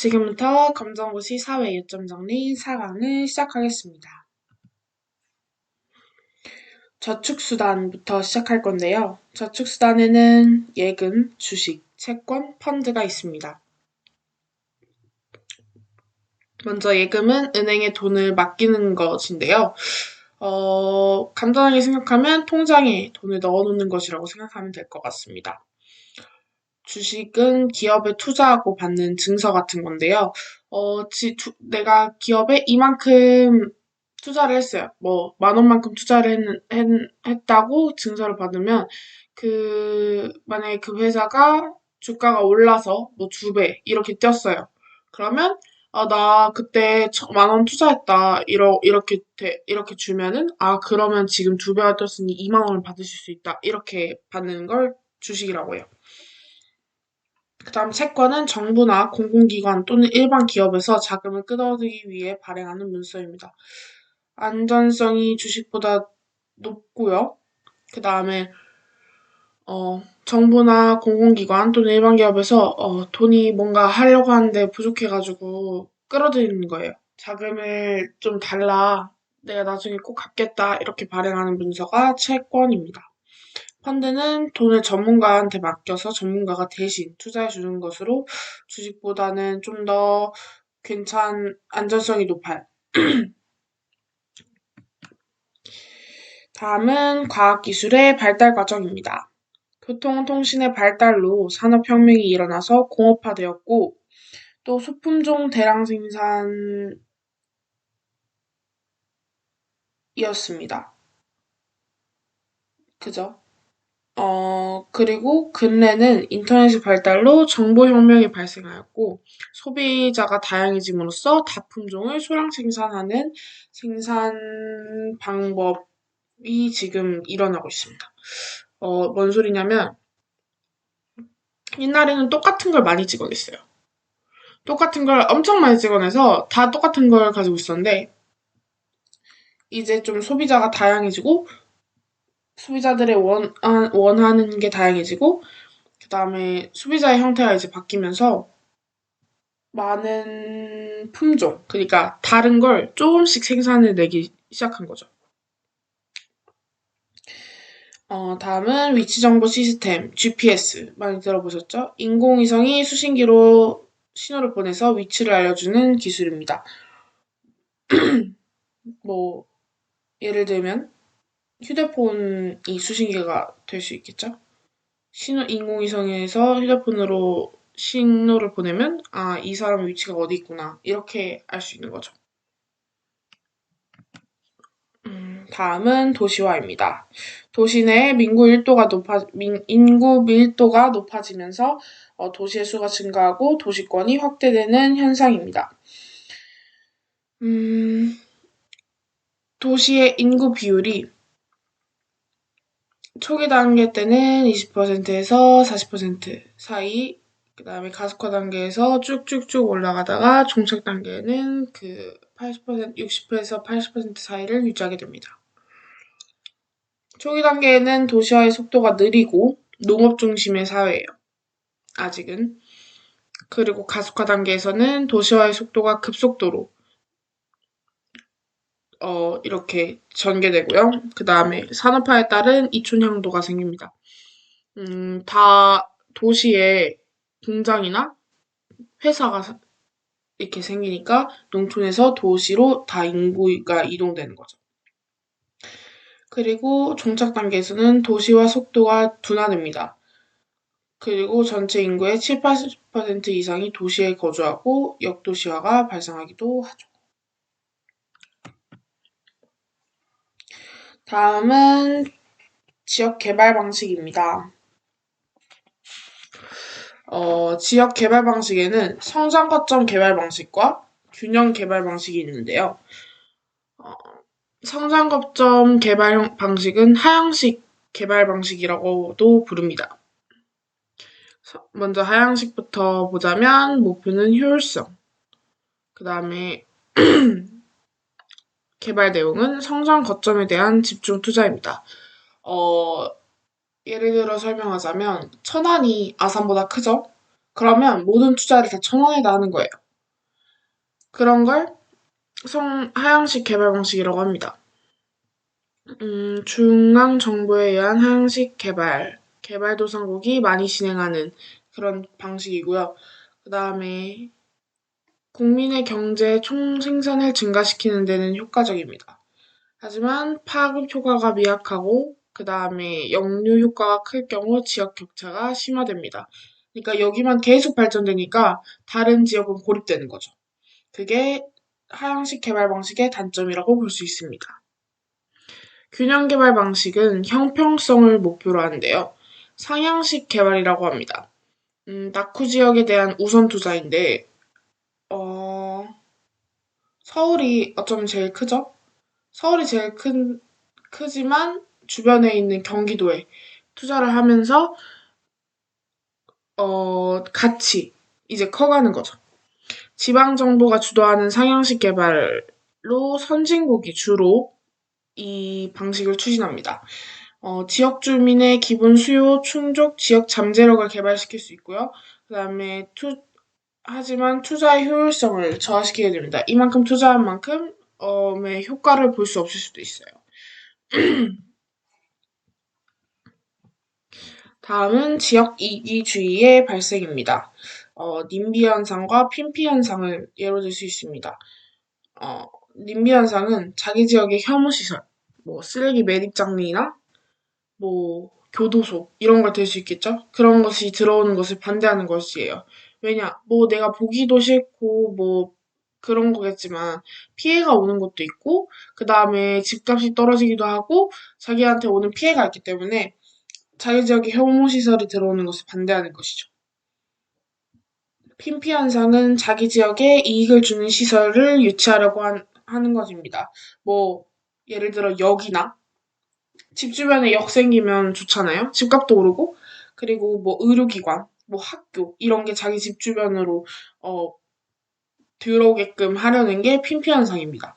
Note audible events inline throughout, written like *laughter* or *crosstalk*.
지금부터 검정고시 사회 요점 정리 4강을 시작하겠습니다. 저축수단부터 시작할 건데요. 저축수단에는 예금, 주식, 채권, 펀드가 있습니다. 먼저 예금은 은행에 돈을 맡기는 것인데요. 어, 간단하게 생각하면 통장에 돈을 넣어놓는 것이라고 생각하면 될 것 같습니다. 주식은 기업에 투자하고 받는 증서 같은 건데요. 어, 지, 두, 내가 기업에 이만큼 투자를 했어요. 뭐, 만 원만큼 투자를 했, 했, 다고 증서를 받으면, 그, 만약에 그 회사가 주가가 올라서 뭐 두 배, 이렇게 뛰었어요. 그러면, 아, 나 그때 만 원 투자했다. 이러, 이렇게, 이렇게 주면은, 아, 그러면 지금 두 배가 뛰었으니 2만 원을 받으실 수 있다. 이렇게 받는 걸 주식이라고 해요. 그 다음 채권은 정부나 공공기관 또는 일반 기업에서 자금을 끌어들이기 위해 발행하는 문서입니다. 안전성이 주식보다 높고요. 그 다음에 어, 정부나 공공기관 또는 일반 기업에서 어, 돈이 뭔가 하려고 하는데 부족해가지고 끌어들이는 거예요. 자금을 좀 달라. 내가 나중에 꼭 갚겠다. 이렇게 발행하는 문서가 채권입니다. 펀드는 돈을 전문가한테 맡겨서 전문가가 대신 투자해 주는 것으로 주식보다는 좀 더 괜찮, 안전성이 높아요. *clears throat* 다음은 과학기술의 발달 과정입니다. 교통통신의 발달로 산업혁명이 일어나서 공업화되었고, 또 소품종 대량 생산이었습니다. 그죠? 어, 그리고 근래는 인터넷의 발달로 정보혁명이 발생하였고, 소비자가 다양해짐으로써 다품종을 소량 생산하는 생산 방법이 지금 일어나고 있습니다. 어, 뭔 소리냐면, 옛날에는 똑같은 걸 많이 찍어냈어요. 똑같은 걸 엄청 많이 찍어내서 다 똑같은 걸 가지고 있었는데, 이제 좀 소비자가 다양해지고, 소비자들의 원, 아, 원하는 게 다양해지고, 그 다음에 소비자의 형태가 이제 바뀌면서 많은 품종, 그러니까 다른 걸 조금씩 생산해 내기 시작한 거죠. 어, 다음은 위치정보 시스템, GPS. 많이 들어보셨죠? 인공위성이 수신기로 신호를 보내서 위치를 알려주는 기술입니다. *clears throat* 뭐, 예를 들면, 휴대폰이 수신기가 될 수 있겠죠? 신호, 인공위성에서 휴대폰으로 신호를 보내면, 아, 이 사람의 위치가 어디 있구나. 이렇게 알 수 있는 거죠. 음, 다음은 도시화입니다. 도시 내 인구 밀도가 높아, 민, 인구 밀도가 높아지면서 어, 도시의 수가 증가하고 도시권이 확대되는 현상입니다. 음, 도시의 인구 비율이 초기 단계 때는 20%에서 40% 사이, 그 다음에 가속화 단계에서 쭉쭉쭉 올라가다가 종착 단계는 그 80%, 60%에서 80% 사이를 유지하게 됩니다. 초기 단계에는 도시화의 속도가 느리고 농업 중심의 사회예요. 아직은. 그리고 가속화 단계에서는 도시화의 속도가 급속도로 어, 이렇게 전개되고요. 그 다음에 산업화에 따른 이촌향도가 생깁니다. 음, 다 도시에 공장이나 회사가 이렇게 생기니까 농촌에서 도시로 다 인구가 이동되는 거죠. 그리고 종착 단계에서는 도시화 속도가 둔화됩니다. 그리고 전체 인구의 7, 80% 이상이 도시에 거주하고 역도시화가 발생하기도 하죠. 다음은 지역 개발 방식입니다. 어, 지역 개발 방식에는 성장 거점 개발 방식과 균형 개발 방식이 있는데요. 어, 성장 거점 개발 방식은 하향식 개발 방식이라고도 부릅니다. 먼저 하향식부터 보자면 목표는 효율성. 그 다음에 *clears throat* 개발 내용은 성장 거점에 대한 집중 투자입니다. 어, 예를 들어 설명하자면 천안이 아산보다 크죠? 그러면 모든 투자를 다 천안에다 하는 거예요. 그런 걸 성, 하향식 개발 방식이라고 합니다. 음, 중앙 정부에 의한 하향식 개발, 개발도상국이 많이 진행하는 그런 방식이고요. 그 다음에 국민의 경제 총 생산을 증가시키는 데는 효과적입니다. 하지만 파급 효과가 미약하고 그 다음에 역류 효과가 클 경우 지역 격차가 심화됩니다. 그러니까 여기만 계속 발전되니까 다른 지역은 고립되는 거죠. 그게 하향식 개발 방식의 단점이라고 볼 수 있습니다. 균형 개발 방식은 형평성을 목표로 하는데요. 상향식 개발이라고 합니다. 음, 낙후 지역에 대한 우선 투자인데, 어, 서울이 어쩌면 제일 크죠? 서울이 제일 큰, 크지만 주변에 있는 경기도에 투자를 하면서, 어, 같이 이제 커가는 거죠. 지방 정부가 주도하는 상향식 개발로 선진국이 주로 이 방식을 추진합니다. 어, 지역 주민의 기본 수요 충족 지역 잠재력을 개발시킬 수 있고요. 그 다음에 투, 하지만 투자의 효율성을 저하시키게 됩니다. 이만큼 투자한 만큼 어,의 효과를 볼 수 없을 수도 있어요. *clears throat* 다음은 지역 이기주의의 발생입니다. 어, 님비 현상과 핀피 현상을 예로 들 수 있습니다. 어, 님비 현상은 자기 지역의 혐오 시설, 뭐 쓰레기 매립장이나 뭐 교도소 이런 걸 될 수 있겠죠. 그런 것이 들어오는 것을 반대하는 것이에요. 왜냐, 뭐 내가 보기도 싫고 뭐 그런 거겠지만 피해가 오는 것도 있고 그 다음에 집값이 떨어지기도 하고 자기한테 오는 피해가 있기 때문에 자기 지역에 혐오 시설이 들어오는 것을 반대하는 것이죠. 핀피 현상은 자기 지역에 이익을 주는 시설을 유치하려고 한, 하는 것입니다. 뭐 예를 들어 역이나 집 주변에 역 생기면 좋잖아요. 집값도 오르고 그리고 뭐 의료기관, 뭐 학교 이런 게 자기 집 주변으로 어, 들어오게끔 하려는 게 핀피 현상입니다.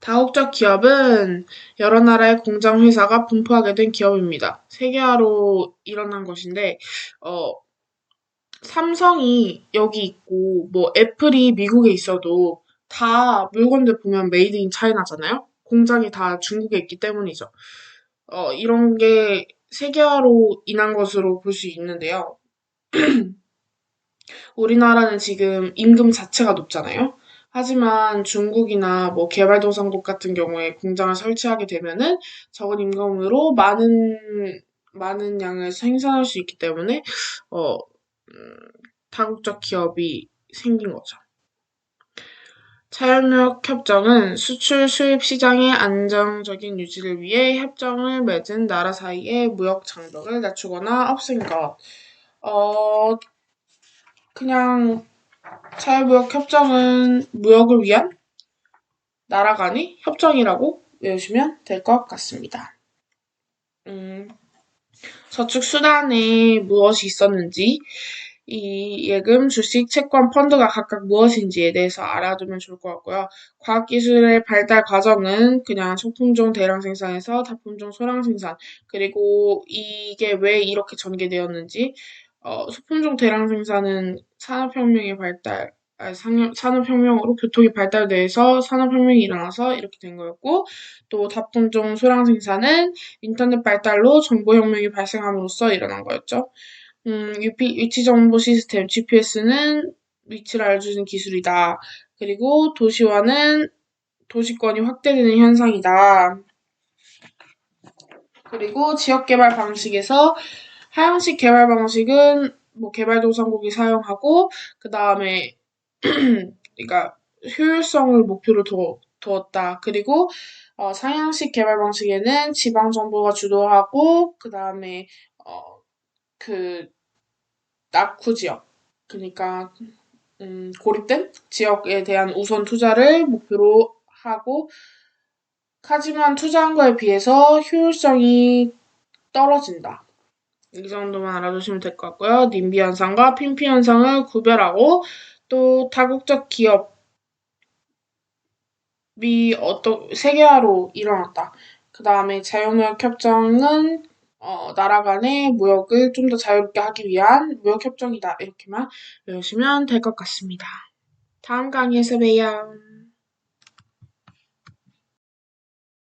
다국적 기업은 여러 나라의 공장 회사가 분포하게 된 기업입니다. 세계화로 일어난 것인데 어, 삼성이 여기 있고 뭐 애플이 미국에 있어도 다 물건들 보면 메이드 인 차이나잖아요. 공장이 다 중국에 있기 때문이죠. 어, 이런 게 세계화로 인한 것으로 볼 수 있는데요. *clears throat* 우리나라는 지금 임금 자체가 높잖아요. 하지만 중국이나 뭐 개발도상국 같은 경우에 공장을 설치하게 되면은 적은 임금으로 많은 많은 양을 생산할 수 있기 때문에 어 음, 다국적 기업이 생긴 거죠. 자유무역 협정은 수출 수입 시장의 안정적인 유지를 위해 협정을 맺은 나라 사이의 무역 장벽을 낮추거나 없앤 것. 어, 그냥 자유무역 협정은 무역을 위한 나라 간의 협정이라고 외우시면 될 것 같습니다. 음, 저축 수단에 무엇이 있었는지, 이 예금, 주식, 채권, 펀드가 각각 무엇인지에 대해서 알아두면 좋을 것 같고요. 과학기술의 발달 과정은 그냥 소품종 대량 생산에서 다품종 소량 생산, 그리고 이게 왜 이렇게 전개되었는지, 어, 소품종 대량 생산은 산업혁명의 발달, 아니, 산업혁명으로 교통이 발달돼서 산업혁명이 일어나서 이렇게 된 거였고, 또 다품종 소량 생산은 인터넷 발달로 정보혁명이 발생함으로써 일어난 거였죠. 음, 위치 정보 시스템 GPS는 위치를 알려주는 기술이다. 그리고 도시화는 도시권이 확대되는 현상이다. 그리고 지역 개발 방식에서 하향식 개발 방식은 뭐 개발도상국이 사용하고 그 다음에 *clears throat* 그러니까 효율성을 목표로 두, 두었다. 그리고 어, 상향식 개발 방식에는 지방 정부가 주도하고 그 다음에 어, 그 낙후 지역 그러니까 음, 고립된 지역에 대한 우선 투자를 목표로 하고 하지만 투자한 거에 비해서 효율성이 떨어진다. 이 정도만 알아두시면 될 것 같고요. 님비 현상과 핀피 현상을 구별하고 또 다국적 기업이 어떤 세계화로 일어났다. 그 다음에 자유무역 협정은 어, 나라 간의 무역을 좀 더 자유롭게 하기 위한 무역 협정이다. 이렇게만 외우시면 될 것 같습니다. 다음 강의에서 봬요.